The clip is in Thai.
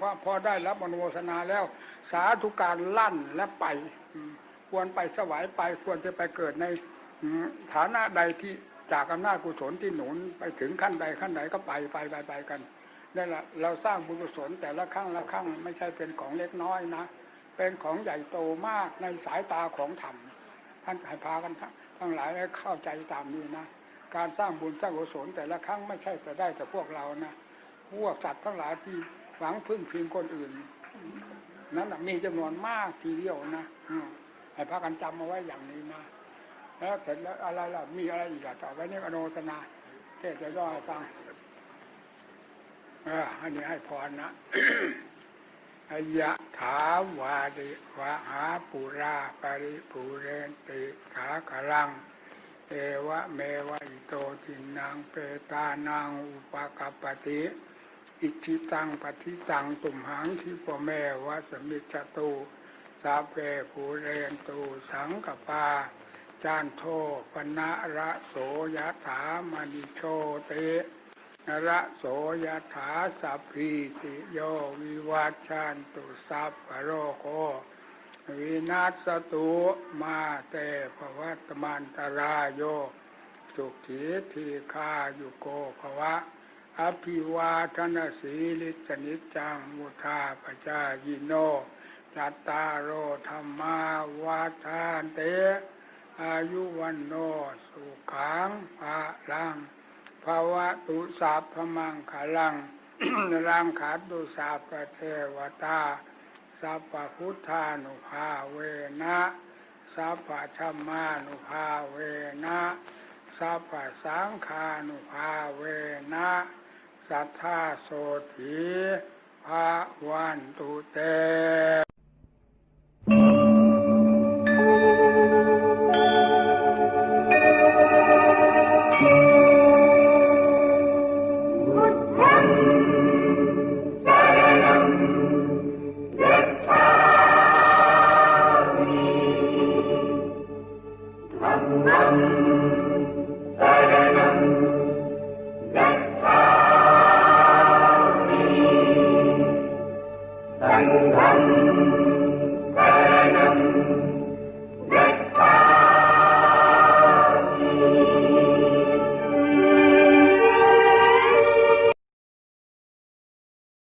พราะพอได้รับอนุโมทนาแล้ว สาธุการลั่นและไป ควรไปสวายไปควรจะไปเกิดในฐานะใดที่จากอำนาจกุศลที่หนุนไปถึงขั้นใดขั้นใดก็ไปไปไปไปกันนั่นแหละเราสร้างบุญกุศลแต่ละครั้งละครั้งไม่ใช่เป็นของเล็กน้อยนะ เป็นของใหญ่โตมากในสายตาของธรรมท่านให้พากันทั้งหลายให้เข้าใจตามนี้นะการสร้างบุญสร้างกุศลแต่ละครั้งไม่ใช่แต่ได้แต่พวกเรานะพวกสัตว์ทั้งหลายที่ หวังพึ่งพิงคนอื่น นั้นน่ะมีจำนวนมากทีเดียวนะให้พากันจำเอาไว้อย่างนี้นะแล้วเสร็จแล้วอะไรล่ะมีอะไรอีกอะต่อไปนี้อโนตนาเทศจะย่อให้ฟังเอออันนี้ให้พรนะอายะถาวาดิวะหาปุราปริปุเรนติขาขลัง เอวะเมวะอิโตทินังเปตานังอุปกปปติ อิทธิตังปฏิตังตุมหังทิปแม่วะสมิจจตุสาเพภูเรนตุสังกปา จานโทปนะระโสยถามณิโชเตระโสยถาสัพพิติโยวิวัชชันตุสัพพะโรโควินาศตุมาเตภวัตมันตรายโยสุขีทีคายุโกภวะ อภิวาทนาสีลิสนิจังมุทาปจายิโนจัตตารโอธรรมาวาทานเต อายุวันโนสุขังภาลังภาวะตุสัพมังขาลังรังขาตุสัพพเทวตาสัพพพุทธานุภาเวนะสัพพชัมมานุภาเวนะสัพพสังฆานุภาเวนะ สัทธาโสถีภาวันตุเต